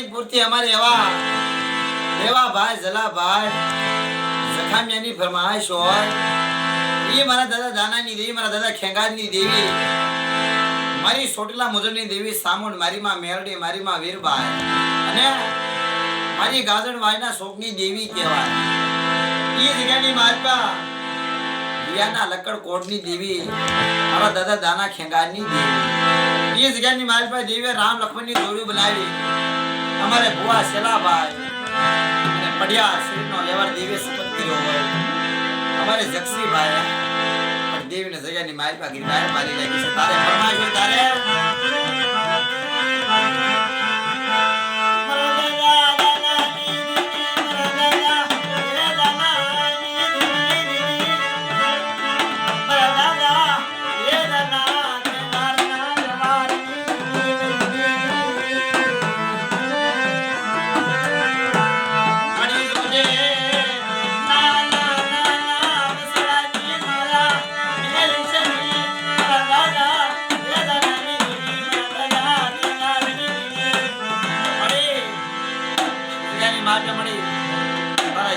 નરસિંહપુરથી અમારે એવા. એવા ભાઈ જલાભાઈ જખામિયાની ફરમાઈશ હોય. એ મારા દાદા દાનાની દેવી, મારા દાદા ખેંગારની દેવી. મારી સોટલા મુજબની દેવી સામુંડ મારી માં મેરડી મારી માં વીરબાઈ અને મારી ગાજણ વાયના શોકની દેવી કહેવાય. એ જગ્યાની માલપા, રિયાના લક્કડ કોટની દેવી, મારા દાદા દાના ખેંગારની દેવી. એ જગ્યાની માલપા દેવીએ રામ લક્ષ્મણની જોડી બનાવી. અમારે ભુવા શેલાભાઈ અને પડિયા શ્રીનો વ્યવહાર દેવે શપથ કર્યો હોય. અમારે જક્ષીભાઈ પણ દેવીને જગ્યાની માલપા પાકી મારી રાખી છે. તારે ફરમાઈશ હોય તારે?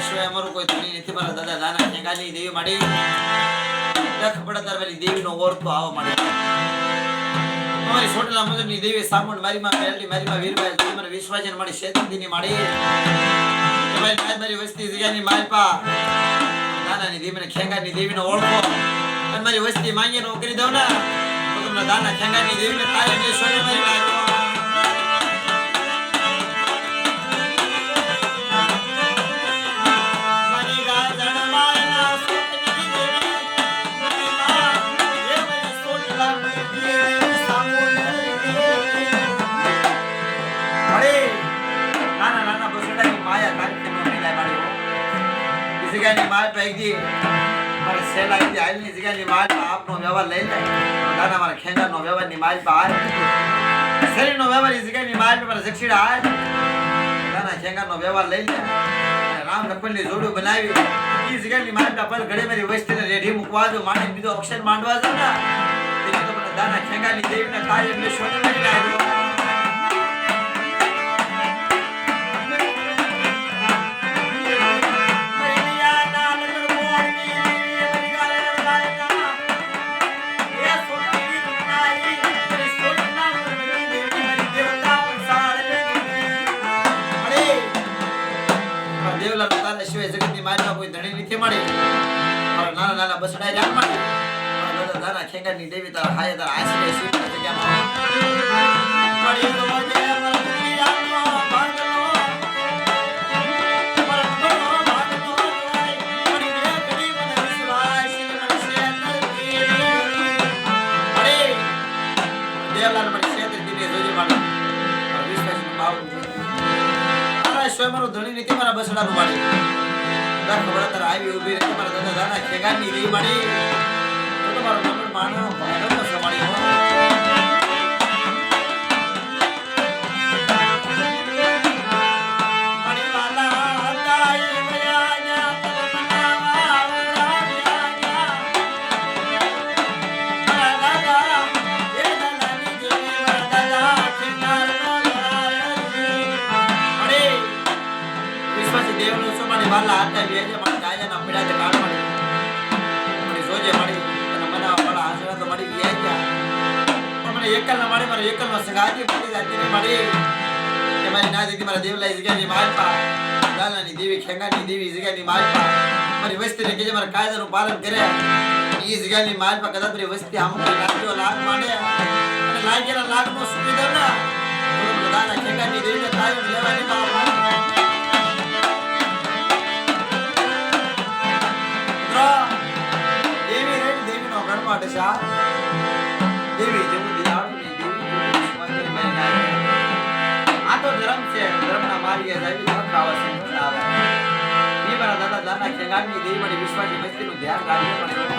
સિવાય અમારું કોઈ ધણી નથી દાદા દાના ખેંગાની દેવી માંડે સોટલા મુજબની દેવી સામુંડ મારી વસ્તી જગ્યાની માલપા. કરી દઉં ને. તમને દાના ખેંગાની દેવીને તારે સોને મારી જગ્યાની માલ પૈકી મારે સેલા ઇતિ હાલની જગ્યાની માલ આપનો વ્યવહાર લઈ લે. નાના મારા ખેંગાનો વ્યવહારની માલ પા હાલ. શરીરનો વ્યવહાર એ જગ્યાની માલ પર મારે જક્ષીડા હાલ. નાના ખેંગાનો વ્યવહાર લઈ લે. રામ લક્ષ્મણની જોડું બનાવી. એ જગ્યાની પા પર ઘડી મારી વસ્તીને રેઢી મૂકવા દો. માને બીજો અક્ષર માંડવા દો ને. દાના ખેંગાની દેવીને કાર્ય એટલે સોને લઈ લાવ્યો નાના નાના બસડા જાણ મળી. મારા દાદા ખેંગાની દેવી તારા હાય તારા આશરે શિવ જગ્યામાં ધણી રીતે મારા બસડાનું માડી ના ખબર તારા આવી ઊભી રહી મારા દાદા દાના ખેગાની રહી તો તમારો નામ ભાડો વાલા હતા બેજે મને દાયાના પડ્યા છે કાળ મળી મને જોજે મળી અને મનાવા વાળા હાજરા તો મળી ગયા ગયા. પણ મને એકલ ના મળી મારે એકલ નો સંગાતી પડી જાતી ને મળી કે મારી ના દીધી, મારા દેવલાઈ જગ્યાની માલપા દાનાની દેવી, ખેંગાની દેવી જગ્યાની માલપા મારી વસ્તીને કહેજે, મારા કાયદાનું પાલન કરે એ જગ્યાની માલપા કદાચ મારી વસ્તી આમ લાગ્યો, લાગ માંડે. અને લાગેલા લાગનો સુખી દઉં ના દાદા મને ખેંગાની દેવીને ગણવાટ દેવી જેવું દયાળુ ને દેવી આ તો ધર્મ છે ધર્મના માર્ગે જાવી ન ખાવા છે આવે. ઈ મારા દાદા દાના ખેંગારની દેવી મારી વિશ્વાસી વસ્તીનું ધ્યાન રાખજો પણ